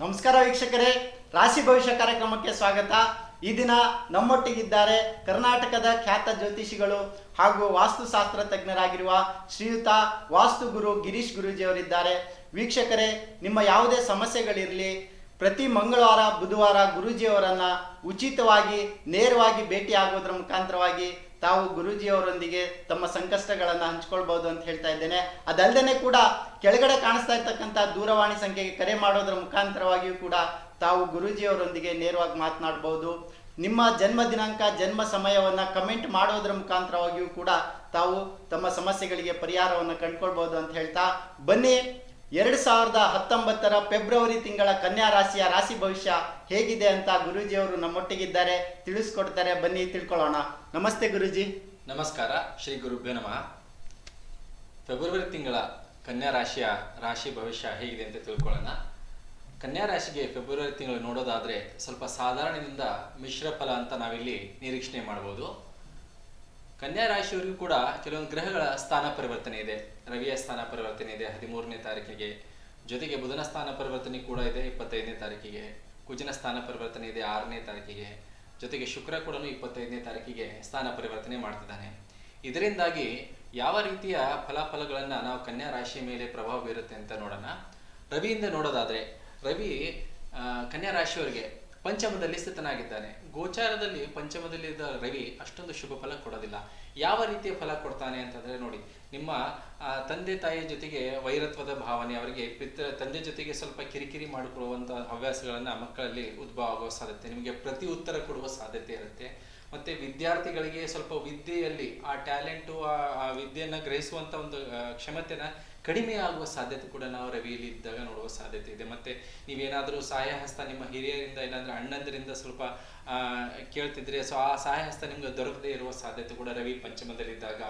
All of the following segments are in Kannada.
ನಮಸ್ಕಾರ ವೀಕ್ಷಕರೇ. ರಾಶಿ ಭವಿಷ್ಯ ಕಾರ್ಯಕ್ರಮಕ್ಕೆ ಸ್ವಾಗತ. ಈ ದಿನ ನಮ್ಮೊಟ್ಟಿಗಿದ್ದಾರೆ ಕರ್ನಾಟಕದ ಖ್ಯಾತ ಜ್ಯೋತಿಷಿಗಳು ಹಾಗೂ ವಾಸ್ತುಶಾಸ್ತ್ರ ತಜ್ಞರಾಗಿರುವ ಶ್ರೀಯುತ ವಾಸ್ತು ಗುರು ಗಿರೀಶ್ ಗುರೂಜಿಯವರಿದ್ದಾರೆ. ವೀಕ್ಷಕರೇ, ನಿಮ್ಮ ಯಾವುದೇ ಸಮಸ್ಯೆಗಳಿರಲಿ, ಪ್ರತಿ ಮಂಗಳವಾರ, ಬುಧವಾರ ಗುರೂಜಿಯವರನ್ನು ಉಚಿತವಾಗಿ, ನೇರವಾಗಿ ಭೇಟಿ ಆಗುವುದರ ಮುಖಾಂತರವಾಗಿ ತಾವು ಗುರೂಜಿಯವರೊಂದಿಗೆ ತಮ್ಮ ಸಂಕಷ್ಟಗಳನ್ನು ಹಂಚ್ಕೊಳ್ಬಹುದು ಅಂತ ಹೇಳ್ತಾ ಇದ್ದೇನೆ. ಅದಲ್ಲದೆ ಕೂಡ ಕೆಳಗಡೆ ಕಾಣಿಸ್ತಾ ಇರ್ತಕ್ಕಂಥ ದೂರವಾಣಿ ಸಂಖ್ಯೆಗೆ ಕರೆ ಮಾಡೋದ್ರ ಮುಖಾಂತರವಾಗಿಯೂ ಕೂಡ ತಾವು ಗುರೂಜಿಯವರೊಂದಿಗೆ ನೇರವಾಗಿ ಮಾತನಾಡಬಹುದು. ನಿಮ್ಮ ಜನ್ಮ ದಿನಾಂಕ, ಜನ್ಮ ಸಮಯವನ್ನ ಕಮೆಂಟ್ ಮಾಡೋದ್ರ ಮುಖಾಂತರವಾಗಿಯೂ ಕೂಡ ತಾವು ತಮ್ಮ ಸಮಸ್ಯೆಗಳಿಗೆ ಪರಿಹಾರವನ್ನು ಕಂಡುಕೊಳ್ಬಹುದು ಅಂತ ಹೇಳ್ತಾ. ಬನ್ನಿ ಎರಡು ಸಾವಿರದ ಹತ್ತೊಂಬತ್ತರ ಫೆಬ್ರವರಿ ತಿಂಗಳ ಕನ್ಯಾ ರಾಶಿಯ ರಾಶಿ ಭವಿಷ್ಯ ಹೇಗಿದೆ ಅಂತ ಗುರೂಜಿಯವರು ನಮ್ಮೊಟ್ಟಿಗಿದ್ದಾರೆ. ತಿಳಿಸ್ಕೊಡ್ತಾರೆ. ಬನ್ನಿ, ತಿಳ್ಕೊಳ್ಳೋಣ. ನಮಸ್ತೆ ಗುರುಜಿ. ನಮಸ್ಕಾರ. ಶ್ರೀ ಗುರುಭ್ಯ ನಮಃ. ಫೆಬ್ರವರಿ ತಿಂಗಳ ಕನ್ಯಾ ರಾಶಿಯ ರಾಶಿ ಭವಿಷ್ಯ ಹೇಗಿದೆ ಅಂತ ತಿಳ್ಕೊಳ್ಳೋಣ. ಕನ್ಯಾ ರಾಶಿಗೆ ಫೆಬ್ರವರಿ ತಿಂಗಳು ನೋಡೋದಾದ್ರೆ ಸ್ವಲ್ಪ ಸಾಧಾರಣದಿಂದ ಮಿಶ್ರ ಫಲ ಅಂತ ನಾವಿಲ್ಲಿ ನಿರೀಕ್ಷಣೆ ಮಾಡ್ಬೋದು. ಕನ್ಯಾ ರಾಶಿಯವರಿಗೂ ಕೂಡ ಕೆಲವೊಂದು ಗ್ರಹಗಳ ಸ್ಥಾನ ಪರಿವರ್ತನೆ ಇದೆ. ರವಿಯ ಸ್ಥಾನ ಪರಿವರ್ತನೆ ಇದೆ. ಹದಿಮೂರನೇ ತಾರೀಕಿಗೆ ಜೊತೆಗೆ ಬುಧನ ಸ್ಥಾನ ಪರಿವರ್ತನೆ ಕೂಡ ಇದೆ. ಇಪ್ಪತ್ತೈದನೇ ತಾರೀಕಿಗೆ ಕುಜನ ಸ್ಥಾನ ಪರಿವರ್ತನೆ ಇದೆ. ಆರನೇ ತಾರೀಕಿಗೆ ಜೊತೆಗೆ ಶುಕ್ರ ಕೂಡ ಇಪ್ಪತ್ತೈದನೇ ತಾರೀಕಿಗೆ ಸ್ಥಾನ ಪರಿವರ್ತನೆ ಮಾಡ್ತಿದ್ದಾನೆ. ಇದರಿಂದಾಗಿ ಯಾವ ರೀತಿಯ ಫಲಾಫಲಗಳನ್ನು ನಾವು ಕನ್ಯಾ ರಾಶಿಯ ಮೇಲೆ ಪ್ರಭಾವ ಬೀರುತ್ತೆ ಅಂತ ನೋಡೋಣ. ರವಿಯಿಂದ ನೋಡೋದಾದ್ರೆ, ರವಿ ಕನ್ಯಾ ರಾಶಿಯವರಿಗೆ ಪಂಚಮದಲ್ಲಿ ಸ್ಥಿತನಾಗಿದ್ದಾನೆ. ಗೋಚಾರದಲ್ಲಿ ಪಂಚಮದಲ್ಲಿ ಇದ್ದ ರವಿ ಅಷ್ಟೊಂದು ಶುಭ ಫಲ ಕೊಡೋದಿಲ್ಲ. ಯಾವ ರೀತಿಯ ಫಲ ಕೊಡ್ತಾನೆ ಅಂತಂದ್ರೆ ನೋಡಿ, ನಿಮ್ಮ ತಂದೆ ತಾಯಿಯ ಜೊತೆಗೆ ವೈರತ್ವದ ಭಾವನೆ, ಅವರಿಗೆ ಪಿತ್ರ, ತಂದೆ ಜೊತೆಗೆ ಸ್ವಲ್ಪ ಕಿರಿಕಿರಿ ಮಾಡಿಕೊಡುವಂಥ ಹವ್ಯಾಸಗಳನ್ನು ಮಕ್ಕಳಲ್ಲಿ ಉದ್ಭವ ಆಗುವ ಸಾಧ್ಯತೆ, ನಿಮಗೆ ಪ್ರತಿ ಉತ್ತರ ಕೊಡುವ ಸಾಧ್ಯತೆ ಇರುತ್ತೆ. ಮತ್ತೆ ವಿದ್ಯಾರ್ಥಿಗಳಿಗೆ ಸ್ವಲ್ಪ ವಿದ್ಯೆಯಲ್ಲಿ ಆ ಟ್ಯಾಲೆಂಟು, ಆ ವಿದ್ಯೆಯನ್ನು ಗ್ರಹಿಸುವಂತ ಒಂದು ಕ್ಷಮತೆನ ಕಡಿಮೆ ಆಗುವ ಸಾಧ್ಯತೆ ಕೂಡ ನಾವು ರವಿಯಲ್ಲಿ ಇದ್ದಾಗ ನೋಡುವ ಸಾಧ್ಯತೆ ಇದೆ. ಮತ್ತೆ ನೀವೇನಾದರೂ ಸಹಾಯ ಹಸ್ತ ನಿಮ್ಮ ಹಿರಿಯರಿಂದ ಇಲ್ಲಾಂದ್ರೆ ಅಣ್ಣಂದರಿಂದ ಸ್ವಲ್ಪ ಕೇಳ್ತಿದ್ರೆ, ಸೊ ಆ ಸಹಾಯ ಹಸ್ತ ನಿಮ್ಗೆ ದೊರಕದೇ ಇರುವ ಸಾಧ್ಯತೆ ಕೂಡ ರವಿ ಪಂಚಮದಲ್ಲಿದ್ದಾಗ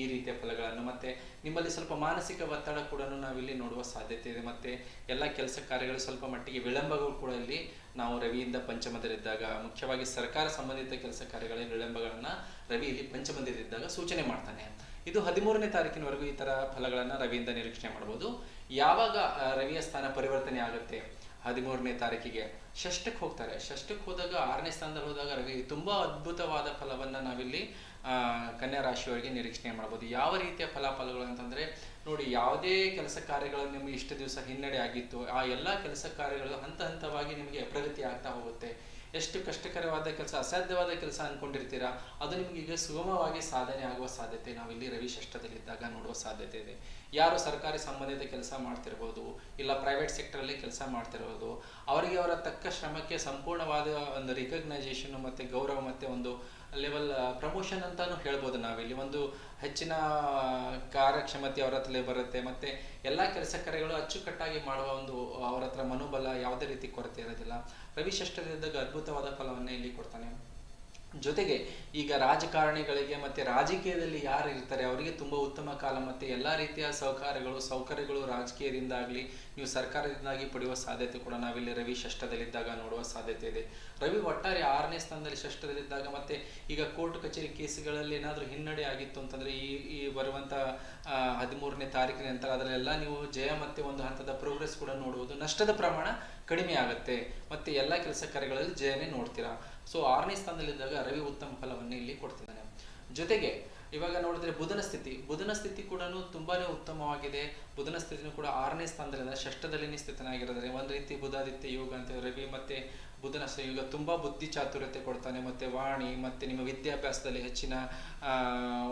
ಈ ರೀತಿಯ ಫಲಗಳನ್ನು. ಮತ್ತೆ ನಿಮ್ಮಲ್ಲಿ ಸ್ವಲ್ಪ ಮಾನಸಿಕ ಒತ್ತಡ ಕೂಡ ನಾವಿಲ್ಲಿ ನೋಡುವ ಸಾಧ್ಯತೆ ಇದೆ. ಮತ್ತೆ ಎಲ್ಲ ಕೆಲಸ ಕಾರ್ಯಗಳು ಸ್ವಲ್ಪ ಮಟ್ಟಿಗೆ ವಿಳಂಬಗಳು ಕೂಡ ಇಲ್ಲಿ ನಾವು ರವಿಯಿಂದ ಪಂಚಮದಲ್ಲಿದ್ದಾಗ, ಮುಖ್ಯವಾಗಿ ಸರ್ಕಾರ ಸಂಬಂಧಿತ ಕೆಲಸ ಕಾರ್ಯಗಳಲ್ಲಿ ವಿಳಂಬಗಳನ್ನು ರವಿ ಇಲ್ಲಿ ಪಂಚಮದಲ್ಲಿದ್ದಾಗ ಸೂಚನೆ ಮಾಡ್ತಾನೆ ಇದು ಹದಿಮೂರನೇ ತಾರೀಕಿನವರೆಗೂ ಈ ತರ ಫಲಗಳನ್ನ ರವಿಯಿಂದ ನಿರೀಕ್ಷಣೆ ಮಾಡಬಹುದು ಯಾವಾಗ ರವಿಯ ಸ್ಥಾನ ಪರಿವರ್ತನೆ ಆಗುತ್ತೆ ಹದಿಮೂರನೇ ತಾರೀಕಿಗೆ? ಷಷ್ಠಕ್ಕೆ ಹೋಗ್ತಾರೆ. ಷಷ್ಠಕ್ಕೆ ಹೋದಾಗ, ಆರನೇ ಸ್ಥಾನದಲ್ಲಿ ಹೋದಾಗ ರವಿ ತುಂಬಾ ಅದ್ಭುತವಾದ ಫಲವನ್ನ ನಾವಿಲ್ಲಿ ಕನ್ಯಾ ರಾಶಿಯವರಿಗೆ ನಿರೀಕ್ಷಣೆ ಮಾಡಬಹುದು ಯಾವ ರೀತಿಯ ಫಲಾಫಲಗಳು ಅಂತಂದ್ರೆ, ನೋಡಿ ಯಾವುದೇ ಕೆಲಸ ಕಾರ್ಯಗಳು ನಿಮಗೆ ಇಷ್ಟು ದಿವಸ ಹಿನ್ನಡೆ ಆಗಿತ್ತು, ಆ ಎಲ್ಲಾ ಕೆಲಸ ಕಾರ್ಯಗಳು ಹಂತ ಹಂತವಾಗಿ ನಿಮಗೆ ಪ್ರಗತಿ ಆಗ್ತಾ ಹೋಗುತ್ತೆ. ಎಷ್ಟು ಕಷ್ಟಕರವಾದ ಕೆಲಸ, ಅಸಾಧ್ಯವಾದ ಕೆಲಸ ಅಂದ್ಕೊಂಡಿರ್ತೀರಾ ಅದು ನಿಮಗೆ ಈಗ ಸುಗಮವಾಗಿ ಸಾಧನೆ ಆಗುವ ಸಾಧ್ಯತೆ, ನಾವಿಲ್ಲಿ ಷಷ್ಠದಲ್ಲಿದ್ದಾಗ ನೋಡುವ ಸಾಧ್ಯತೆ ಇದೆ. ಯಾರು ಸರ್ಕಾರಿ ಸಂಬಂಧಿತ ಕೆಲಸ ಮಾಡ್ತಿರ್ಬೋದು, ಇಲ್ಲ ಪ್ರೈವೇಟ್ ಸೆಕ್ಟರಲ್ಲಿ ಕೆಲಸ ಮಾಡ್ತಿರ್ಬೋದು, ಅವರಿಗೆ ಅವರ ತಕ್ಕ ಶ್ರಮಕ್ಕೆ ಸಂಪೂರ್ಣವಾದ ಒಂದು ರಿಕಗ್ನೈಸೇಷನ್ ಮತ್ತು ಗೌರವ ಮತ್ತು ಒಂದು ಲೆವೆಲ್ ಪ್ರಮೋಷನ್ ಅಂತಾನು ಹೇಳ್ಬೋದು ನಾವಿಲ್ಲಿ. ಒಂದು ಹೆಚ್ಚಿನ ಕಾರ್ಯಕ್ಷಮತೆ ಅವರ ಹತ್ರ ಬರುತ್ತೆ. ಮತ್ತೆ ಎಲ್ಲ ಕೆಲಸ ಕಾರ್ಯಗಳು ಅಚ್ಚುಕಟ್ಟಾಗಿ ಮಾಡುವ ಒಂದು ಅವರ ಹತ್ರ ಮನೋಬಲ ಯಾವುದೇ ರೀತಿ ಕೊರತೆ ಇರೋದಿಲ್ಲ. ರವಿ ಷಷ್ಠದಲ್ಲಿದ್ದಾಗ ಅದ್ಭುತವಾದ ಫಲವನ್ನೇ ಇಲ್ಲಿ ಕೊಡ್ತಾನೆ. ಜೊತೆಗೆ ಈಗ ರಾಜಕಾರಣಿಗಳಿಗೆ ಮತ್ತೆ ರಾಜಕೀಯದಲ್ಲಿ ಯಾರು ಇರ್ತಾರೆ, ಅವರಿಗೆ ತುಂಬ ಉತ್ತಮ ಕಾಲ ಮತ್ತೆ ಎಲ್ಲ ರೀತಿಯ ಸಹಕಾರಗಳು, ಸೌಕರ್ಯಗಳು ರಾಜಕೀಯದಿಂದಾಗಲಿ ನೀವು ಸರ್ಕಾರದಿಂದಾಗಿ ಪಡೆಯುವ ಸಾಧ್ಯತೆ ಕೂಡ ನಾವಿಲ್ಲಿ ರವಿ ಷಷ್ಠದಲ್ಲಿದ್ದಾಗ ನೋಡುವ ಸಾಧ್ಯತೆ ಇದೆ. ರವಿ ಒಟ್ಟಾರೆ ಆರನೇ ಸ್ಥಾನದಲ್ಲಿ ಷಷ್ಠದಲ್ಲಿದ್ದಾಗ ಮತ್ತೆ ಈಗ ಕೋರ್ಟ್ ಕಚೇರಿ ಕೇಸುಗಳಲ್ಲಿ ಏನಾದರೂ ಹಿನ್ನಡೆ ಆಗಿತ್ತು ಅಂತಂದ್ರೆ ಈ ಈ ಬರುವಂತ ಹದಿಮೂರನೇ ತಾರೀಕಿನ ನಂತರ ಅದರಲ್ಲೆಲ್ಲ ನೀವು ಜಯ ಮತ್ತೆ ಒಂದು ಹಂತದ ಪ್ರೋಗ್ರೆಸ್ ಕೂಡ ನೋಡುವುದು. ನಷ್ಟದ ಪ್ರಮಾಣ ಕಡಿಮೆ ಆಗುತ್ತೆ. ಮತ್ತೆ ಎಲ್ಲ ಕೆಲಸ ಕಾರ್ಯಗಳಲ್ಲಿ ಜಯನೇ ನೋಡ್ತೀರಾ? ಸೊ ಆರನೇ ಸ್ಥಾನದಲ್ಲಿದ್ದಾಗ ರವಿ ಉತ್ತಮ ಫಲವನ್ನು ಇಲ್ಲಿ ಕೊಡ್ತಿದ್ದಾನೆ. ಜೊತೆಗೆ, ಇವಾಗ ನೋಡಿದ್ರೆ ಬುಧನ ಸ್ಥಿತಿ. ಬುಧನ ಸ್ಥಿತಿ ಕೂಡ ತುಂಬಾನೇ ಉತ್ತಮವಾಗಿದೆ. ಬುಧನ ಸ್ಥಿತಿನೂ ಕೂಡ ಆರನೇ ಸ್ಥಾನದಲ್ಲಿದೆ. ಷಷ್ಠದಲ್ಲಿ ಸ್ಥಿತನಾಗಿರೋದ್ರೆ. ಒಂದು ರೀತಿ ಬುಧಾದಿತ್ಯ ಯೋಗ ಅಂತ ರವಿ ಮತ್ತೆ ಬುಧನ ಸಂಯೋಗ ತುಂಬಾ ಬುದ್ಧಿ ಚಾತುರ್ಯತೆ ಕೊಡ್ತಾನೆ, ಮತ್ತೆ ವಾಣಿ, ಮತ್ತೆ ನಿಮ್ಮ ವಿದ್ಯಾಭ್ಯಾಸದಲ್ಲಿ ಹೆಚ್ಚಿನ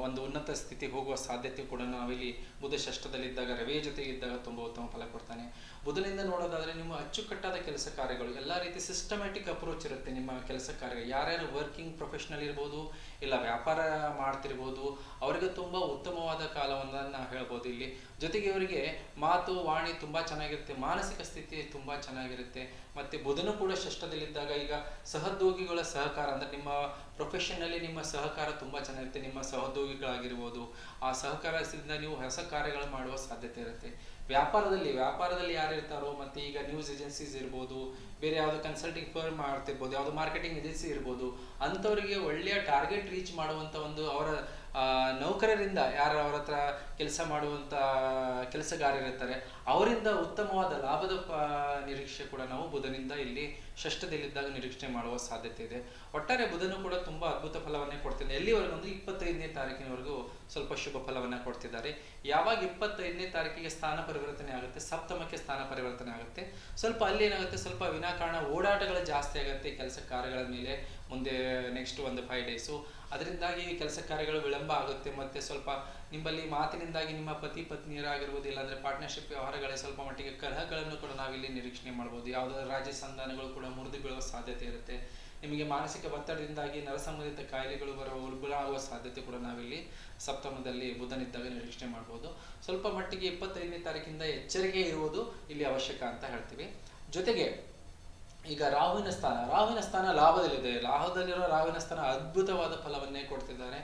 ಒಂದು ಉನ್ನತ ಸ್ಥಿತಿ ಹೋಗುವ ಸಾಧ್ಯತೆ ಕೂಡ ನಾವಿಲ್ಲಿ ಬುಧ ಷಷ್ಠದಲ್ಲಿದ್ದಾಗ, ರವಿಯ ಜೊತೆ ಇದ್ದಾಗ ತುಂಬಾ ಉತ್ತಮ ಫಲ ಕೊಡ್ತಾನೆ. ಬುಧನಿಂದ ನೋಡೋದಾದರೆ ನಿಮ್ಮ ಅಚ್ಚುಕಟ್ಟಾದ ಕೆಲಸ ಕಾರ್ಯಗಳು, ಎಲ್ಲಾ ರೀತಿ ಸಿಸ್ಟಮ್ಯಾಟಿಕ್ ಅಪ್ರೋಚ್ ಇರುತ್ತೆ ನಿಮ್ಮ ಕೆಲಸ ಕಾರ್ಯ. ಯಾರ್ಯಾರು ವರ್ಕಿಂಗ್ ಪ್ರೊಫೆಷನಲ್ ಇರ್ಬೋದು, ಇಲ್ಲ ವ್ಯಾಪಾರ ಮಾಡ್ತಿರ್ಬೋದು, ಅವರಿಗೆ ತುಂಬಾ ಉತ್ತಮವಾದ ಕಾಲವನ್ನು ನಾವು ಹೇಳ್ಬೋದು ಇಲ್ಲಿ. ಜೊತೆಗೆ ಇವರಿಗೆ ಮಾತು, ವಾಣಿ ತುಂಬ ಚೆನ್ನಾಗಿರುತ್ತೆ. ಮಾನಸಿಕ ಸ್ಥಿತಿ ತುಂಬ ಚೆನ್ನಾಗಿರುತ್ತೆ. ಮತ್ತು ಬುಧನು ಕೂಡ ಷಷ್ಠದಲ್ಲಿದ್ದಾಗ ಈಗ ಸಹೋದ್ಯೋಗಿಗಳ ಸಹಕಾರ ಅಂದರೆ ನಿಮ್ಮ ಪ್ರೊಫೆಷನ್ನಲ್ಲಿ ನಿಮ್ಮ ಸಹಕಾರ ತುಂಬ ಚೆನ್ನಾಗಿರುತ್ತೆ. ನಿಮ್ಮ ಸಹೋದ್ಯೋಗಿಗಳಾಗಿರ್ಬೋದು. ಆ ಸಹಕಾರದಿಂದ ನೀವು ಹೊಸ ಕಾರ್ಯಗಳು ಮಾಡುವ ಸಾಧ್ಯತೆ ಇರುತ್ತೆ. ವ್ಯಾಪಾರದಲ್ಲಿ ವ್ಯಾಪಾರದಲ್ಲಿ ಯಾರು ಇರ್ತಾರೋ ಮತ್ತು ಈಗ ನ್ಯೂಸ್ ಏಜೆನ್ಸೀಸ್ ಇರ್ಬೋದು, ಬೇರೆ ಯಾವುದು ಕನ್ಸಲ್ಟಿಂಗ್ ಫರ್ಮ್ ಮಾಡ್ತಿರ್ಬೋದು, ಯಾವ್ದು ಮಾರ್ಕೆಟಿಂಗ್ ಏಜೆನ್ಸಿ ಇರ್ಬೋದು, ಅಂಥವರಿಗೆ ಒಳ್ಳೆಯ ಟಾರ್ಗೆಟ್ ರೀಚ್ ಮಾಡುವಂಥ ಒಂದು ಅವರ ನೌಕರರಿಂದ ಯಾರು ಅವ್ರ ಹತ್ರ ಕೆಲಸ ಮಾಡುವಂತ ಕೆಲಸಗಾರರಿರ್ತಾರೆ, ಅವರಿಂದ ಉತ್ತಮವಾದ ಲಾಭದ ನಿರೀಕ್ಷೆ ಕೂಡ ನಾವು ಬುಧನಿಂದ ಇಲ್ಲಿ ಷಷ್ಠದಲ್ಲಿದ್ದಾಗ ನಿರೀಕ್ಷೆ ಮಾಡುವ ಸಾಧ್ಯತೆ ಇದೆ. ಒಟ್ಟಾರೆ ಬುಧನು ಕೂಡ ತುಂಬಾ ಅದ್ಭುತ ಫಲವನ್ನೇ ಕೊಡ್ತಿದೆ ಎಲ್ಲಿವರೆಗೂ ಒಂದು ಇಪ್ಪತ್ತೈದನೇ ತಾರೀಕಿನವರೆಗೂ ಸ್ವಲ್ಪ ಶುಭ ಫಲವನ್ನ ಕೊಡ್ತಿದ್ದಾರೆ. ಯಾವಾಗ ಇಪ್ಪತ್ತೈದನೇ ತಾರೀಕಿಗೆ ಸ್ಥಾನ ಪರಿವರ್ತನೆ ಆಗುತ್ತೆ, ಸಪ್ತಮಕ್ಕೆ ಸ್ಥಾನ ಪರಿವರ್ತನೆ ಆಗುತ್ತೆ, ಸ್ವಲ್ಪ ಅಲ್ಲಿ ಏನಾಗುತ್ತೆ, ಸ್ವಲ್ಪ ವಿನಾಕಾರಣ ಓಡಾಟಗಳು ಜಾಸ್ತಿ ಆಗುತ್ತೆ ಕೆಲಸ ಕಾರ್ಯಗಳ ಮೇಲೆ ಮುಂದೆ ನೆಕ್ಸ್ಟ್ ಒಂದು ಫೈವ್ ಡೇಸು ಅದರಿಂದಾಗಿ ಕೆಲಸ ಕಾರ್ಯಗಳು ವಿಳಂಬ ಆಗುತ್ತೆ, ಮತ್ತೆ ಸ್ವಲ್ಪ ನಿಮ್ಮಲ್ಲಿ ಮಾತಿನಿಂದಾಗಿ ನಿಮ್ಮ ಪತಿ, ಪತ್ನಿಯರಾಗಿರ್ಬೋದು, ಇಲ್ಲಾಂದ್ರೆ ಪಾರ್ಟ್ನರ್ಶಿಪ್ ವ್ಯವಹಾರಗಳೇ ಸ್ವಲ್ಪ ಮಟ್ಟಿಗೆ ಕಲಹಗಳನ್ನು ಕೂಡ ನಾವಿಲ್ಲಿ ನಿರೀಕ್ಷಣೆ ಮಾಡ್ಬೋದು. ಯಾವುದಾದ್ರು ರಾಜ್ಯ ಸಂಧಾನಗಳು ಕೂಡ ಮುರಿದು ಬೀಳುವ ಸಾಧ್ಯತೆ ಇರುತ್ತೆ. ನಿಮಗೆ ಮಾನಸಿಕ ಒತ್ತಡದಿಂದಾಗಿ ನರಸಂಬಂಧಿತ ಕಾಯಿಲೆಗಳು ಉಲ್ಬಣ ಆಗುವ ಸಾಧ್ಯತೆ ಕೂಡ ನಾವಿಲ್ಲಿ ಸಪ್ತಮದಲ್ಲಿ ಬುಧನಿದ್ದಾಗ ನಿರೀಕ್ಷಣೆ ಮಾಡ್ಬೋದು. ಸ್ವಲ್ಪ ಮಟ್ಟಿಗೆ ಇಪ್ಪತ್ತೈದನೇ ತಾರೀಕಿಂದ ಎಚ್ಚರಿಕೆ ಇರುವುದು ಇಲ್ಲಿ ಅವಶ್ಯಕ ಅಂತ ಹೇಳ್ತೀವಿ. ಜೊತೆಗೆ ಈಗ ರಾಹುವಿನ ಸ್ಥಾನ ರಾಹುವಿನ ಸ್ಥಾನ ಲಾಭದಲ್ಲಿದೆ. ಲಾಭದಲ್ಲಿರೋ ರಾಹುವಿನ ಸ್ಥಾನ ಅದ್ಭುತವಾದ ಫಲವನ್ನೇ ಕೊಡ್ತಿದ್ದಾರೆ.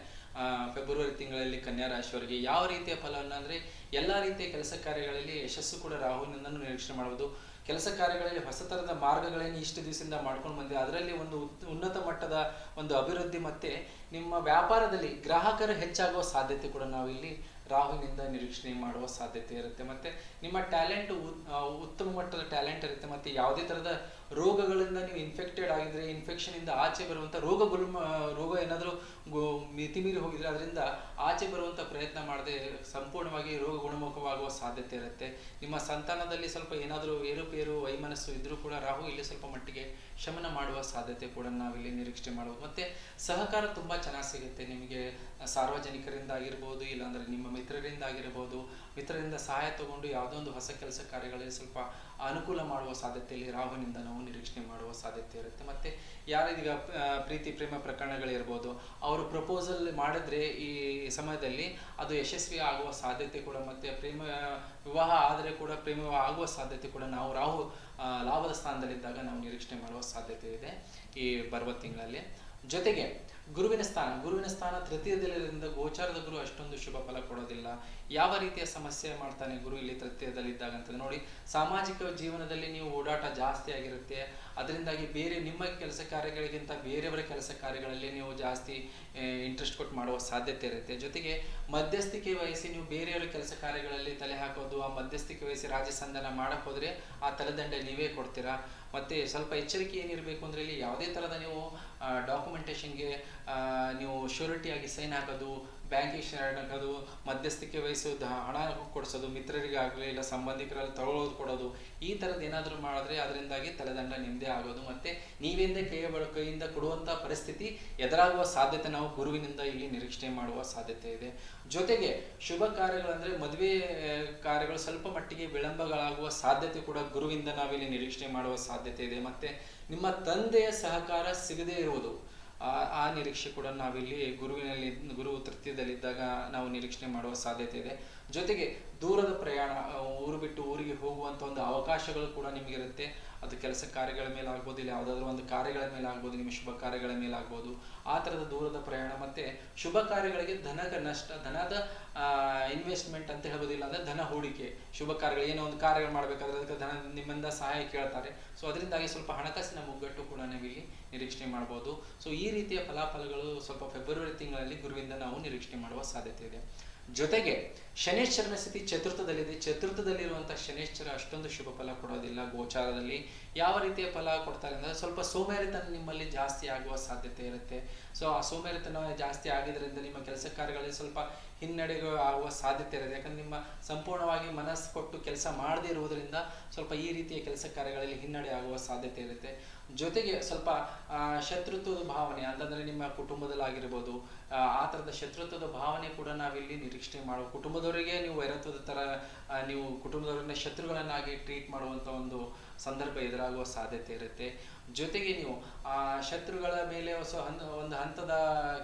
ಫೆಬ್ರವರಿ ತಿಂಗಳಲ್ಲಿ ಕನ್ಯಾ ರಾಶಿಯವರಿಗೆ ಯಾವ ರೀತಿಯ ಫಲವನ್ನು ಅಂದರೆ ಎಲ್ಲ ರೀತಿಯ ಕೆಲಸ ಕಾರ್ಯಗಳಲ್ಲಿ ಯಶಸ್ಸು ಕೂಡ ರಾಹುವಿನಿಂದ ನಿರೀಕ್ಷಣೆ ಮಾಡಬಹುದು ಕೆಲಸ ಕಾರ್ಯಗಳಲ್ಲಿ ಹೊಸ ಥರದ ಮಾರ್ಗಗಳನ್ನು ಇಷ್ಟು ದಿವಸದಿಂದ ಮಾಡ್ಕೊಂಡು ಬಂದಿದೆ. ಅದರಲ್ಲಿ ಒಂದು ಉನ್ನತ ಮಟ್ಟದ ಒಂದು ಅಭಿವೃದ್ಧಿ ಮತ್ತು ನಿಮ್ಮ ವ್ಯಾಪಾರದಲ್ಲಿ ಗ್ರಾಹಕರು ಹೆಚ್ಚಾಗುವ ಸಾಧ್ಯತೆ ಕೂಡ ನಾವಿಲ್ಲಿ ರಾಹುವಿನಿಂದ ನಿರೀಕ್ಷಣೆ ಮಾಡುವ ಸಾಧ್ಯತೆ ಇರುತ್ತೆ. ಮತ್ತು ನಿಮ್ಮ ಟ್ಯಾಲೆಂಟ್ ಉತ್ತಮ ಮಟ್ಟದ ಟ್ಯಾಲೆಂಟ್ ಇರುತ್ತೆ. ಮತ್ತು ಯಾವುದೇ ತರದ ರೋಗಗಳಿಂದ ನೀವು ಇನ್ಫೆಕ್ಟೆಡ್ ಆಗಿದ್ರೆ ಇನ್ಫೆಕ್ಷನ್ ಇಂದ ಆಚೆ ಬರುವಂತ ರೋಗ ಮ- ರೋಗ ಏನಾದರೂ ಮಿತಿಮೀರಿ ಹೋಗಿದ್ರೆ ಅದರಿಂದ ಆಚೆ ಬರುವಂತ ಪ್ರಯತ್ನ ಮಾಡದೆ ಸಂಪೂರ್ಣವಾಗಿ ರೋಗ ಗುಣಮುಖವಾಗುವ ಸಾಧ್ಯತೆ ಇರುತ್ತೆ. ನಿಮ್ಮ ಸಂತಾನದಲ್ಲಿ ಸ್ವಲ್ಪ ಏನಾದರೂ ಏರುಪೇರು, ವೈಮನಸ್ಸು ಇದ್ರೂ ಕೂಡ ರಾಹು ಇಲ್ಲಿ ಸ್ವಲ್ಪ ಮಟ್ಟಿಗೆ ಶಮನ ಮಾಡುವ ಸಾಧ್ಯತೆ ಕೂಡ ನಾವಿಲ್ಲಿ ನಿರೀಕ್ಷೆ ಮಾಡಬಹುದು ಮತ್ತೆ ಸಹಕಾರ ತುಂಬಾ ಚೆನ್ನಾಗಿ ಸಿಗುತ್ತೆ. ನಿಮಗೆ ಸಾರ್ವಜನಿಕರಿಂದ ಆಗಿರ್ಬೋದು, ಇಲ್ಲಾಂದ್ರೆ ನಿಮ್ಮ ಮಿತ್ರರಿಂದ ಆಗಿರ್ಬೋದು ಮಿತ್ರರಿಂದ ಸಹಾಯ ತಗೊಂಡು ಯಾವುದೋ ಒಂದು ಹೊಸ ಕೆಲಸ ಕಾರ್ಯಗಳಲ್ಲಿ ಸ್ವಲ್ಪ ಅನುಕೂಲ ಮಾಡುವ ಸಾಧ್ಯತೆಯಲ್ಲಿ ರಾಹುನಿಂದ ನಾವು ನಿರೀಕ್ಷಣೆ ಮಾಡುವ ಸಾಧ್ಯತೆ ಇರುತ್ತೆ. ಮತ್ತೆ ಯಾರೀಗ ಪ್ರೀತಿ, ಪ್ರೇಮ ಪ್ರಕರಣಗಳಿರ್ಬೋದು, ಅವರು ಪ್ರಪೋಸಲ್ ಮಾಡಿದ್ರೆ ಈ ಸಮಯದಲ್ಲಿ ಅದು ಯಶಸ್ವಿ ಆಗುವ ಸಾಧ್ಯತೆ ಕೂಡ ಮತ್ತೆ ಪ್ರೇಮ, ವಿವಾಹ ಆದರೆ ಕೂಡ ಪ್ರೇಮ ಆಗುವ ಸಾಧ್ಯತೆ ಕೂಡ ನಾವು ರಾಹು ಲಾಭದ ಸ್ಥಾನದಲ್ಲಿದ್ದಾಗ ನಾವು ನಿರೀಕ್ಷಣೆ ಮಾಡುವ ಸಾಧ್ಯತೆ ಇದೆ ಈ ಬರುವ ತಿಂಗಳಲ್ಲಿ. ಜೊತೆಗೆ ಗುರುವಿನ ಸ್ಥಾನ ಗುರುವಿನ ಸ್ಥಾನ ತೃತೀಯದಲ್ಲಿರೋದ್ರಿಂದ ಗೋಚಾರದ ಗುರು ಅಷ್ಟೊಂದು ಶುಭ ಫಲ ಕೊಡೋದಿಲ್ಲ. ಯಾವ ರೀತಿಯ ಸಮಸ್ಯೆ ಮಾಡ್ತಾನೆ ಗುರು ಇಲ್ಲಿ ತೃತೀಯದಲ್ಲಿದ್ದಾಗ ಅಂತ ನೋಡಿ, ಸಾಮಾಜಿಕ ಜೀವನದಲ್ಲಿ ನೀವು ಓಡಾಟ ಜಾಸ್ತಿ ಆಗಿರುತ್ತೆ. ಅದರಿಂದಾಗಿ ಬೇರೆ ನಿಮ್ಮ ಕೆಲಸ ಕಾರ್ಯಗಳಿಗಿಂತ ಬೇರೆಯವರ ಕೆಲಸ ಕಾರ್ಯಗಳಲ್ಲಿ ನೀವು ಜಾಸ್ತಿ ಇಂಟ್ರೆಸ್ಟ್ ಕೊಟ್ಟು ಮಾಡುವ ಸಾಧ್ಯತೆ ಇರುತ್ತೆ. ಜೊತೆಗೆ ಮಧ್ಯಸ್ಥಿಕೆ ವಹಿಸಿ ನೀವು ಬೇರೆಯವರ ಕೆಲಸ ಕಾರ್ಯಗಳಲ್ಲಿ ತಲೆ ಹಾಕೋದು, ಆ ಮಧ್ಯಸ್ಥಿಕೆ ವಹಿಸಿ ರಾಜಸಂಧಾನ ಮಾಡಕ್ ಹೋದ್ರೆ ಆ ತಲೆದಂಡೆ ನೀವೇ ಕೊಡ್ತೀರಾ? ಮತ್ತೆ ಸ್ವಲ್ಪ ಎಚ್ಚರಿಕೆ ಏನಿರಬೇಕು ಅಂದ್ರೆ ಇಲ್ಲಿ ಯಾವುದೇ ತರಹದ ನೀವು ಡಾಕ್ಯುಮೆಂಟೇಶನ್ಗೆ ನೀವು ಶ್ಯೂರಿಟಿಯಾಗಿ ಸೈನ್ ಹಾಕೋದು ಬ್ಯಾಂಕಿಗೆ ಶೇರ್ ಹಾಕೋದು, ಮಧ್ಯಸ್ಥಿಕೆ ವಹಿಸೋದು, ಹಣ ಕೊಡಿಸೋದು ಮಿತ್ರರಿಗಾಗಲಿ ಇಲ್ಲ ಸಂಬಂಧಿಕರಲ್ಲಿ ತಗೊಳ್ಳೋದು ಕೊಡೋದು, ಈ ಥರದ್ದು ಏನಾದರೂ ಮಾಡಿದ್ರೆ ಅದರಿಂದಾಗಿ ತಲೆದಂಡ ನಿಮ್ಮದೇ ಆಗೋದು. ಮತ್ತೆ ನೀವಿಂದ ಬಳ ಕೈಯಿಂದ ಕೊಡುವಂಥ ಪರಿಸ್ಥಿತಿ ಎದುರಾಗುವ ಸಾಧ್ಯತೆ ನಾವು ಗುರುವಿನಿಂದ ಇಲ್ಲಿ ನಿರೀಕ್ಷಣೆ ಮಾಡುವ ಸಾಧ್ಯತೆ ಇದೆ. ಜೊತೆಗೆ ಶುಭ ಕಾರ್ಯಗಳಂದ್ರೆ ಮದುವೆ ಕಾರ್ಯಗಳು ಸ್ವಲ್ಪ ಮಟ್ಟಿಗೆ ವಿಳಂಬಗಳಾಗುವ ಸಾಧ್ಯತೆ ಕೂಡ ಗುರುವಿಂದ ನಾವಿಲ್ಲಿ ನಿರೀಕ್ಷಣೆ ಮಾಡುವ ಸಾಧ್ಯತೆ ಇದೆ. ಮತ್ತೆ ನಿಮ್ಮ ತಂದೆಯ ಸಹಕಾರ ಸಿಗದೇ ಇರುವುದು ಆ ಆ ನಿರೀಕ್ಷೆ ಕೂಡ ನಾವಿಲ್ಲಿ ಗುರುವಿನಲ್ಲಿ ಗುರು ತೃತೀಯದಲ್ಲಿದ್ದಾಗ ನಾವು ನಿರೀಕ್ಷಣೆ ಮಾಡುವ ಸಾಧ್ಯತೆ ಇದೆ. ಜೊತೆಗೆ ದೂರದ ಪ್ರಯಾಣ ಊರು ಬಿಟ್ಟು ಊರಿಗೆ ಹೋಗುವಂಥ ಒಂದು ಅವಕಾಶಗಳು ಕೂಡ ನಿಮಗಿರುತ್ತೆ. ಅದು ಕೆಲಸ ಕಾರ್ಯಗಳ ಮೇಲೆ ಆಗ್ಬೋದು, ಇಲ್ಲ ಯಾವುದಾದ್ರೂ ಒಂದು ಕಾರ್ಯಗಳ ಮೇಲೆ ಆಗ್ಬೋದು, ನಿಮ್ಮ ಶುಭ ಕಾರ್ಯಗಳ ಮೇಲೆ ಆಗ್ಬೋದು. ಆ ಥರದ ದೂರದ ಪ್ರಯಾಣ ಮತ್ತೆ ಶುಭ ಕಾರ್ಯಗಳಿಗೆ ಧನದ ನಷ್ಟ, ಧನದ ಇನ್ವೆಸ್ಟ್ಮೆಂಟ್ ಅಂತ ಹೇಳ್ಬೋದಿಲ್ಲ ಅಂದ್ರೆ ಧನ ಹೂಡಿಕೆ. ಶುಭ ಕಾರ್ಯಗಳು, ಏನೋ ಒಂದು ಕಾರ್ಯಗಳು ಮಾಡಬೇಕಾದ್ರೆ ಅದಕ್ಕೆ ಧನ, ನಿಮ್ಮಿಂದ ಸಹಾಯ ಕೇಳ್ತಾರೆ. ಸೊ ಅದರಿಂದಾಗಿ ಸ್ವಲ್ಪ ಹಣಕಾಸಿನ ಮುಗ್ಗಟ್ಟು ಕೂಡ ನಾವಿಲ್ಲಿ ನಿರೀಕ್ಷಣೆ ಮಾಡ್ಬೋದು. ಸೊ ಈ ರೀತಿಯ ಫಲಾಫಲಗಳು ಸ್ವಲ್ಪ ಫೆಬ್ರವರಿ ತಿಂಗಳಲ್ಲಿ ಗುರುವಿಂದ ನಾವು ನಿರೀಕ್ಷಣೆ ಮಾಡುವ ಸಾಧ್ಯತೆ ಇದೆ. ಜೊತೆಗೆ ಶನೇಶ್ವರನ ಸ್ಥಿತಿ ಚತುರ್ಥದಲ್ಲಿದೆ. ಚತುರ್ಥದಲ್ಲಿರುವಂತಹ ಶನೇಶ್ವರ ಅಷ್ಟೊಂದು ಶುಭ ಫಲ ಕೊಡೋದಿಲ್ಲ ಗೋಚಾರದಲ್ಲಿ. ಯಾವ ರೀತಿಯ ಫಲ ಕೊಡ್ತಾರೆ ಅಂದ್ರೆ ಸ್ವಲ್ಪ ಸೋಮೇರಿತನ ನಿಮ್ಮಲ್ಲಿ ಜಾಸ್ತಿ ಆಗುವ ಸಾಧ್ಯತೆ ಇರುತ್ತೆ. ಸೊ ಆ ಸೋಮೇರಿತನ ಜಾಸ್ತಿ ಆಗಿದ್ದರಿಂದ ನಿಮ್ಮ ಕೆಲಸ ಕಾರ್ಯಗಳಲ್ಲಿ ಸ್ವಲ್ಪ ಹಿನ್ನಡೆ ಆಗುವ ಸಾಧ್ಯತೆ ಇರುತ್ತೆ. ಯಾಕಂದ್ರೆ ನಿಮ್ಮ ಸಂಪೂರ್ಣವಾಗಿ ಮನಸ್ಸು ಕೊಟ್ಟು ಕೆಲಸ ಮಾಡದೇ ಇರುವುದರಿಂದ ಸ್ವಲ್ಪ ಈ ರೀತಿಯ ಕೆಲಸ ಕಾರ್ಯಗಳಲ್ಲಿ ಹಿನ್ನಡೆ ಆಗುವ ಸಾಧ್ಯತೆ ಇರುತ್ತೆ. ಜೊತೆಗೆ ಸ್ವಲ್ಪ ಶತ್ರುತ್ವದ ಭಾವನೆ, ಅಂತಂದ್ರೆ ನಿಮ್ಮ ಕುಟುಂಬದಲ್ಲಾಗಿರ್ಬೋದು, ಆ ಥರದ ಶತ್ರುತ್ವದ ಭಾವನೆ ಕೂಡ ನಾವಿಲ್ಲಿ ನಿರೀಕ್ಷಣೆ ಮಾಡುವ, ಕುಟುಂಬದವರಿಗೆ ನೀವು ವೈರತ್ವದ ಥರ ನೀವು ಕುಟುಂಬದವರನ್ನ ಶತ್ರುಗಳನ್ನಾಗಿ ಟ್ರೀಟ್ ಮಾಡುವಂಥ ಒಂದು ಸಂದರ್ಭ ಎದುರಾಗುವ ಸಾಧ್ಯತೆ ಇರುತ್ತೆ. ಜೊತೆಗೆ ನೀವು, ಆ, ಶತ್ರುಗಳ ಮೇಲೆ ಹೊಸ ಹಂತ- ಒಂದು ಹಂತದ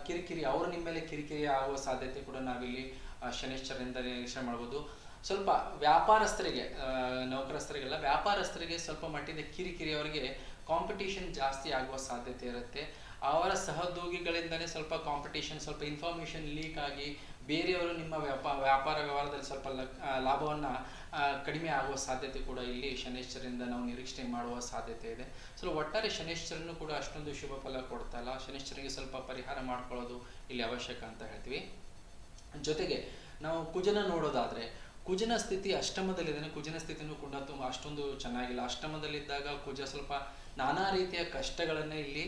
ಕಿರಿಕಿರಿ, ಅವರು ನಿಮ್ಮ ಮೇಲೆ ಕಿರಿಕಿರಿ ಆಗುವ ಸಾಧ್ಯತೆ ಕೂಡ ನಾವಿಲ್ಲಿ ಶನಿಶ್ಚರದಿಂದ ನಿರೀಕ್ಷೆ ಮಾಡ್ಬೋದು. ಸ್ವಲ್ಪ ವ್ಯಾಪಾರಸ್ಥರಿಗೆ ನೌಕರಸ್ಥರಿಗೆಲ್ಲ, ವ್ಯಾಪಾರಸ್ಥರಿಗೆ ಸ್ವಲ್ಪ ಮಟ್ಟಿನ ಕಿರಿಕಿರಿ, ಅವರಿಗೆ ಕಾಂಪಿಟೇಷನ್ ಜಾಸ್ತಿ ಆಗುವ ಸಾಧ್ಯತೆ ಇರುತ್ತೆ. ಅವರ ಸಹೋದ್ಯೋಗಿಗಳಿಂದಲೇ ಸ್ವಲ್ಪ ಕಾಂಪಿಟೇಷನ್ ಸ್ವಲ್ಪ ಇನ್ಫಾರ್ಮೇಷನ್ ಲೀಕ್ ಆಗಿ ಬೇರೆಯವರು ನಿಮ್ಮ ವ್ಯಾಪಾರ ವ್ಯಾಪಾರ ವ್ಯವಹಾರದಲ್ಲಿ ಸ್ವಲ್ಪ ಲಾಭವನ್ನು ಕಡಿಮೆ ಆಗುವ ಸಾಧ್ಯತೆ ಕೂಡ ಇಲ್ಲಿ ಶನೇಶ್ವರಿಂದ ನಾವು ನಿರೀಕ್ಷಣೆ ಮಾಡುವ ಸಾಧ್ಯತೆ ಇದೆ. ಸೊ ಒಟ್ಟಾರೆ ಶನೇಶ್ವರನು ಕೂಡ ಅಷ್ಟೊಂದು ಶುಭ ಫಲ ಕೊಡ್ತಾ ಇಲ್ಲ ಶನೇಶ್ವರಿಗೆ ಸ್ವಲ್ಪ ಪರಿಹಾರ ಮಾಡ್ಕೊಳ್ಳೋದು ಇಲ್ಲಿ ಅವಶ್ಯಕ ಅಂತ ಹೇಳ್ತೀವಿ. ಜೊತೆಗೆ ನಾವು ಕುಜನ ನೋಡೋದಾದರೆ, ಕುಜನ ಸ್ಥಿತಿ ಅಷ್ಟಮದಲ್ಲಿದ್ದಾನೆ. ಕುಜನ ಸ್ಥಿತಿನೂ ಕೂಡ ತುಂಬ ಅಷ್ಟೊಂದು ಚೆನ್ನಾಗಿಲ್ಲ. ಅಷ್ಟಮದಲ್ಲಿದ್ದಾಗ ಕುಜ ಸ್ವಲ್ಪ ನಾನಾ ರೀತಿಯ ಕಷ್ಟಗಳನ್ನು ಇಲ್ಲಿ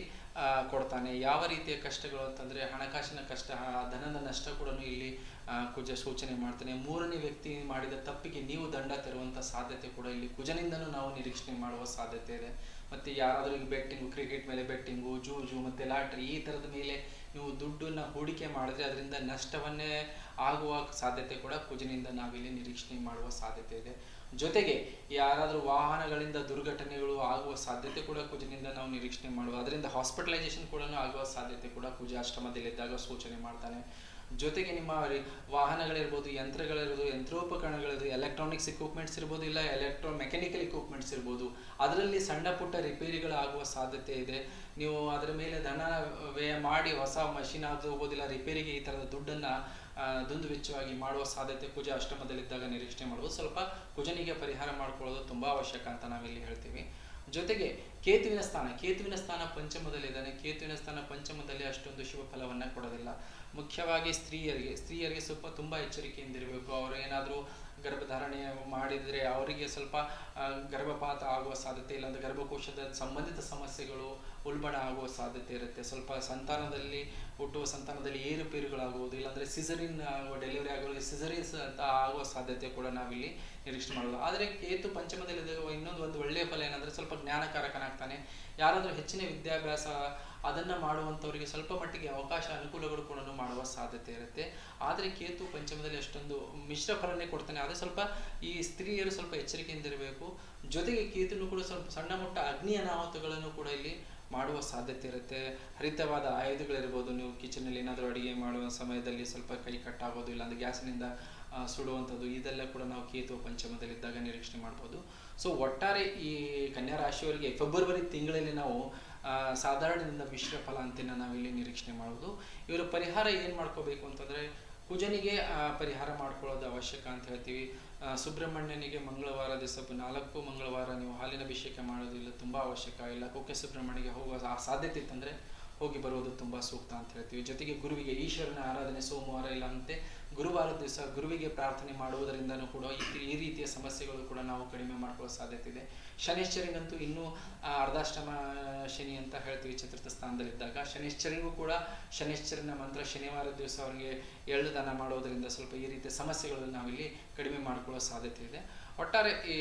ಕೊಡ್ತಾನೆ. ಯಾವ ರೀತಿಯ ಕಷ್ಟಗಳು ಅಂತಂದರೆ ಹಣಕಾಸಿನ ಕಷ್ಟ ಧನದ ನಷ್ಟ ಕೂಡ ಇಲ್ಲಿ ಕುಜ ಸೂಚನೆ ಮಾಡ್ತಾನೆ. ಮೂರನೇ ವ್ಯಕ್ತಿ ಮಾಡಿದ ತಪ್ಪಿಗೆ ನೀವು ದಂಡ ತೆರುವಂತ ಸಾಧ್ಯತೆ ಕೂಡ ಇಲ್ಲಿ ಕುಜನಿಂದನೂ ನಾವು ನಿರೀಕ್ಷಣೆ ಮಾಡುವ ಸಾಧ್ಯತೆ ಇದೆ. ಮತ್ತು ಯಾರಾದರೂ ಈಗ ಬೆಟ್ಟಿಂಗು, ಕ್ರಿಕೆಟ್ ಮೇಲೆ ಬೆಟ್ಟಿಂಗು ಜೂಜು ಮತ್ತು ಲಾಟ್ರಿ, ಈ ಥರದ ಮೇಲೆ ನೀವು ದುಡ್ಡನ್ನು ಹೂಡಿಕೆ ಮಾಡಿದ್ರೆ ಅದರಿಂದ ನಷ್ಟವನ್ನೇ ಆಗುವ ಸಾಧ್ಯತೆ ಕೂಡ ಕುಜನಿಂದ ನಾವಿಲ್ಲಿ ನಿರೀಕ್ಷಣೆ ಮಾಡುವ ಸಾಧ್ಯತೆ ಇದೆ. ಜೊತೆಗೆ ಯಾರಾದರೂ ವಾಹನಗಳಿಂದ ದುರ್ಘಟನೆಗಳು ಆಗುವ ಸಾಧ್ಯತೆ ಕೂಡ ಕುಜನಿಂದ ನಾವು ನಿರೀಕ್ಷಣೆ ಮಾಡುವ. ಅದರಿಂದ ಹಾಸ್ಪಿಟಲೈಸೇಷನ್ ಕೂಡ ಆಗುವ ಸಾಧ್ಯತೆ ಕೂಡ ಕುಜ ಅಷ್ಟಮದಲ್ಲಿದ್ದಾಗ ಸೂಚನೆ ಮಾಡ್ತಾನೆ. ಜೊತೆಗೆ ನಿಮ್ಮ ವಾಹನಗಳಿರ್ಬೋದು, ಯಂತ್ರಗಳಿರ್ಬೋದು, ಯಂತ್ರೋಪಕರಣಗಳಿರ್ಬೋದು ಎಲೆಕ್ಟ್ರಾನಿಕ್ಸ್ ಇಕ್ವಿಪ್ಮೆಂಟ್ಸ್ ಇರ್ಬೋದು, ಇಲ್ಲ ಎಲೆಕ್ಟ್ರೋ ಮೆಕ್ಯಾನಿಕಲ್ ಇಕ್ವಿಪ್ಮೆಂಟ್ಸ್ ಇರ್ಬೋದು, ಅದರಲ್ಲಿ ಸಣ್ಣ ಪುಟ್ಟ ರಿಪೇರಿಗಳು ಆಗುವ ಸಾಧ್ಯತೆ ಇದೆ. ನೀವು ಅದರ ಮೇಲೆ ಧನ ವ್ಯಯ ಮಾಡಿ ಹೊಸ ಮಷಿನ್ ಅದು ಹೋಗೋದಿಲ್ಲ ರಿಪೇರಿಗೆ ಈ ಥರದ ದುಡ್ಡನ್ನು ದುಂದು ವೆಚ್ಚವಾಗಿ ಮಾಡುವ ಸಾಧ್ಯತೆ ಕುಜ ಅಷ್ಟಮದಲ್ಲಿದ್ದಾಗ ನಿರೀಕ್ಷೆ ಮಾಡುವುದು. ಸ್ವಲ್ಪ ಕುಜನಿಗೆ ಪರಿಹಾರ ಮಾಡಿಕೊಳ್ಳೋದು ತುಂಬ ಅವಶ್ಯಕ ಅಂತ ನಾವಿಲ್ಲಿ ಹೇಳ್ತೀವಿ. ಜೊತೆಗೆ ಕೇತುವಿನ ಸ್ಥಾನ ಕೇತುವಿನ ಸ್ಥಾನ ಪಂಚಮದಲ್ಲಿದ್ದಾನೆ ಕೇತುವಿನ ಸ್ಥಾನ ಪಂಚಮದಲ್ಲಿ ಅಷ್ಟೊಂದು ಶುಭ ಫಲವನ್ನ ಕೊಡೋದಿಲ್ಲ. ಮುಖ್ಯವಾಗಿ ಸ್ತ್ರೀಯರಿಗೆ ಸ್ತ್ರೀಯರಿಗೆ ಸ್ವಲ್ಪ ತುಂಬಾ ಎಚ್ಚರಿಕೆಯಿಂದ ಇರಬೇಕು. ಅವರು ಏನಾದರೂ ಗರ್ಭಧಾರಣೆ ಮಾಡಿದರೆ ಅವರಿಗೆ ಸ್ವಲ್ಪ ಗರ್ಭಪಾತ ಆಗುವ ಸಾಧ್ಯತೆ ಇಲ್ಲಾಂದ್ರೆ ಗರ್ಭಕೋಶದ ಸಂಬಂಧಿತ ಸಮಸ್ಯೆಗಳು ಉಲ್ಬಣ ಆಗುವ ಸಾಧ್ಯತೆ ಇರುತ್ತೆ. ಸ್ವಲ್ಪ ಸಂತಾನದಲ್ಲಿ, ಹುಟ್ಟುವ ಸಂತಾನದಲ್ಲಿ ಏರುಪೇರುಗಳಾಗುವುದು ಇಲ್ಲಾಂದರೆ ಸಿಸರಿನ್ ಆಗುವ, ಡೆಲಿವರಿ ಆಗುವ ಸಿಸರಿನ್ ಆಗುವ ಸಾಧ್ಯತೆ ಕೂಡ ನಾವಿಲ್ಲಿ ನಿರೀಕ್ಷೆ ಮಾಡೋದು ಆದರೆ ಕೇತು ಪಂಚಮದಲ್ಲಿ ಇನ್ನೊಂದು ಒಂದು ಒಳ್ಳೆಯ ಫಲ ಏನಂದ್ರೆ ಸ್ವಲ್ಪ ಜ್ಞಾನಕಾರಕನಾಗ್ತಾನೆ. ಯಾರಾದರೂ ಹೆಚ್ಚಿನ ವಿದ್ಯಾಭ್ಯಾಸ ಅದನ್ನ ಮಾಡುವಂಥವರಿಗೆ ಸ್ವಲ್ಪ ಮಟ್ಟಿಗೆ ಅವಕಾಶ ಅನುಕೂಲಗಳು ಕೂಡ ಮಾಡುವ ಸಾಧ್ಯತೆ ಇರುತ್ತೆ. ಆದರೆ ಕೇತು ಪಂಚಮದಲ್ಲಿ ಅಷ್ಟೊಂದು ಮಿಶ್ರ ಫಲನೇ ಕೊಡ್ತಾನೆ. ಆದರೆ ಸ್ವಲ್ಪ ಈ ಸ್ತ್ರೀಯರು ಸ್ವಲ್ಪ ಎಚ್ಚರಿಕೆಯಿಂದ ಇರಬೇಕು. ಜೊತೆಗೆ ಕೇತುನು ಕೂಡ ಸ್ವಲ್ಪ ಸಣ್ಣ ಮಟ್ಟ ಅಗ್ನಿ ಅನಾಹುತಗಳನ್ನು ಕೂಡ ಇಲ್ಲಿ ಮಾಡುವ ಸಾಧ್ಯತೆ ಇರುತ್ತೆ. ಹರಿತವಾದ ಆಯುಧಗಳಿರ್ಬೋದು, ನೀವು ಕಿಚನಲ್ಲಿ ಏನಾದರೂ ಅಡುಗೆ ಮಾಡುವ ಸಮಯದಲ್ಲಿ ಸ್ವಲ್ಪ ಕೈ ಕಟ್ಟಾಗೋದು ಇಲ್ಲಾಂದ್ರೆ ಗ್ಯಾಸಿನಿಂದ ಸುಡುವಂಥದ್ದು, ಇದೆಲ್ಲ ಕೂಡ ನಾವು ಕೇತು ಪಂಚಮದಲ್ಲಿದ್ದಾಗ ನಿರೀಕ್ಷಣೆ ಮಾಡ್ಬೋದು. ಸೊ ಒಟ್ಟಾರೆ ಈ ಕನ್ಯಾ ರಾಶಿಯವರಿಗೆ ಫೆಬ್ರವರಿ ತಿಂಗಳಲ್ಲಿ ನಾವು ಸಾಧಾರಣದಿಂದ ಮಿಶ್ರ ಫಲ ಅಂತ ನಾವಿಲ್ಲಿ ನಿರೀಕ್ಷಣೆ ಮಾಡ್ಬೋದು. ಇವರ ಪರಿಹಾರ ಏನು ಮಾಡ್ಕೋಬೇಕು ಅಂತಂದ್ರೆ ಕುಜನಿಗೆ ಪರಿಹಾರ ಮಾಡ್ಕೊಳ್ಳೋದು ಅವಶ್ಯಕ ಅಂತ ಹೇಳ್ತೀವಿ. ಸುಬ್ರಹ್ಮಣ್ಯನಿಗೆ ಮಂಗಳವಾರ ದಿವಸ ನಾಲ್ಕು ಮಂಗಳವಾರ ನೀವು ಹಾಲಿನ ಅಭಿಷೇಕ ಮಾಡೋದಿಲ್ಲ ತುಂಬ ಅವಶ್ಯಕ. ಇಲ್ಲ, ಕುಕ್ಕೆ ಸುಬ್ರಹ್ಮಣ್ಯಗೆ ಹೋಗುವ ಸಾಧ್ಯತೆ ಇತ್ತಂದ್ರೆ ಹೋಗಿ ಬರುವುದು ತುಂಬ ಸೂಕ್ತ ಅಂತ ಹೇಳ್ತೀವಿ. ಜೊತೆಗೆ ಗುರುವಿಗೆ ಈಶ್ವರನ ಆರಾಧನೆ ಸೋಮವಾರ ಇಲ್ಲ ಅಂತೆ, ಗುರುವಾರ ದಿವಸ ಗುರುವಿಗೆ ಪ್ರಾರ್ಥನೆ ಮಾಡುವುದರಿಂದನೂ ಕೂಡ ಈ ರೀತಿಯ ಸಮಸ್ಯೆಗಳು ಕೂಡ ನಾವು ಕಡಿಮೆ ಮಾಡ್ಕೊಳ್ಳೋ ಸಾಧ್ಯತೆ ಇದೆ. ಶನಿಶ್ಚರಿಗಂತೂ ಇನ್ನೂ ಅರ್ಧಾಷ್ಟಮ ಶನಿ ಅಂತ ಹೇಳ್ತೀವಿ ಚತುರ್ಥ ಸ್ಥಾನದಲ್ಲಿದ್ದಾಗ. ಶನಿಶ್ಚರಿಗೂ ಕೂಡ ಶನಿಶ್ಚರನ ಮಂತ್ರ ಶನಿವಾರ ದಿವಸ ಅವರಿಗೆ ಎಳ್ಳು ದಾನ ಮಾಡೋದರಿಂದ ಸ್ವಲ್ಪ ಈ ರೀತಿಯ ಸಮಸ್ಯೆಗಳನ್ನು ನಾವಿಲ್ಲಿ ಕಡಿಮೆ ಮಾಡ್ಕೊಳ್ಳೋ ಸಾಧ್ಯತೆ ಇದೆ. ಒಟ್ಟಾರೆ ಈ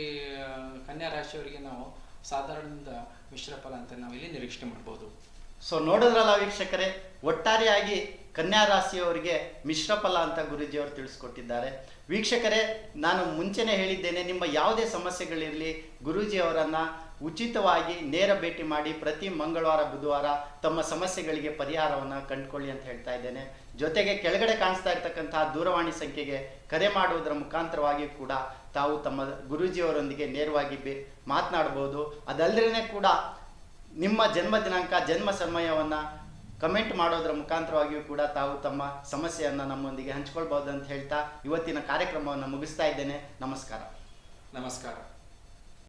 ಕನ್ಯಾ ರಾಶಿಯವರಿಗೆ ನಾವು ಸಾಧಾರಣದಿಂದ ಮಿಶ್ರ ಫಲ ಅಂತ ನಾವಿಲ್ಲಿ ನಿರೀಕ್ಷಣೆ ಮಾಡ್ಬೋದು. ಸೊ ನೋಡಿದ್ರಲ್ಲ ವೀಕ್ಷಕರೇ, ಒಟ್ಟಾರೆಯಾಗಿ ಕನ್ಯಾ ರಾಶಿಯವರಿಗೆ ಮಿಶ್ರ ಫಲ ಅಂತ ಗುರುಜಿಯವರು ತಿಳಿಸ್ಕೊಟ್ಟಿದ್ದಾರೆ. ವೀಕ್ಷಕರೇ, ನಾನು ಮುಂಚೆನೆ ಹೇಳಿದ್ದೇನೆ, ನಿಮ್ಮ ಯಾವುದೇ ಸಮಸ್ಯೆಗಳಿರಲಿ, ಗುರುಜಿಯವರನ್ನು ಉಚಿತವಾಗಿ ನೇರ ಭೇಟಿ ಮಾಡಿ ಪ್ರತಿ ಮಂಗಳವಾರ, ಬುಧವಾರ ತಮ್ಮ ಸಮಸ್ಯೆಗಳಿಗೆ ಪರಿಹಾರವನ್ನು ಕಂಡುಕೊಳ್ಳಿ ಅಂತ ಹೇಳ್ತಾ ಇದ್ದೇನೆ. ಜೊತೆಗೆ ಕೆಳಗಡೆ ಕಾಣಿಸ್ತಾ ಇರ್ತಕ್ಕಂತಹ ದೂರವಾಣಿ ಸಂಖ್ಯೆಗೆ ಕರೆ ಮಾಡುವುದರ ಮುಖಾಂತರವಾಗಿ ಕೂಡ ತಾವು ತಮ್ಮ ಗುರೂಜಿಯವರೊಂದಿಗೆ ನೇರವಾಗಿ ಬೇ, ಮಾತನಾಡ್ಬೋದು. ಅದಲ್ಲದೇ ಕೂಡ ನಿಮ್ಮ ಜನ್ಮ ದಿನಾಂಕ, ಜನ್ಮ ಸಮಯವನ್ನು ಕಮೆಂಟ್ ಮಾಡೋದರ ಮುಖಾಂತರವಾಗಿಯೂ ಕೂಡ ತಾವು ತಮ್ಮ ಸಮಸ್ಯೆಯನ್ನು ನಮ್ಮೊಂದಿಗೆ ಹಂಚ್ಕೊಳ್ಬೋದು ಅಂತ ಹೇಳ್ತಾ ಇವತ್ತಿನ ಕಾರ್ಯಕ್ರಮವನ್ನು ಮುಗಿಸ್ತಾ ಇದ್ದೇನೆ. ನಮಸ್ಕಾರ. ನಮಸ್ಕಾರ.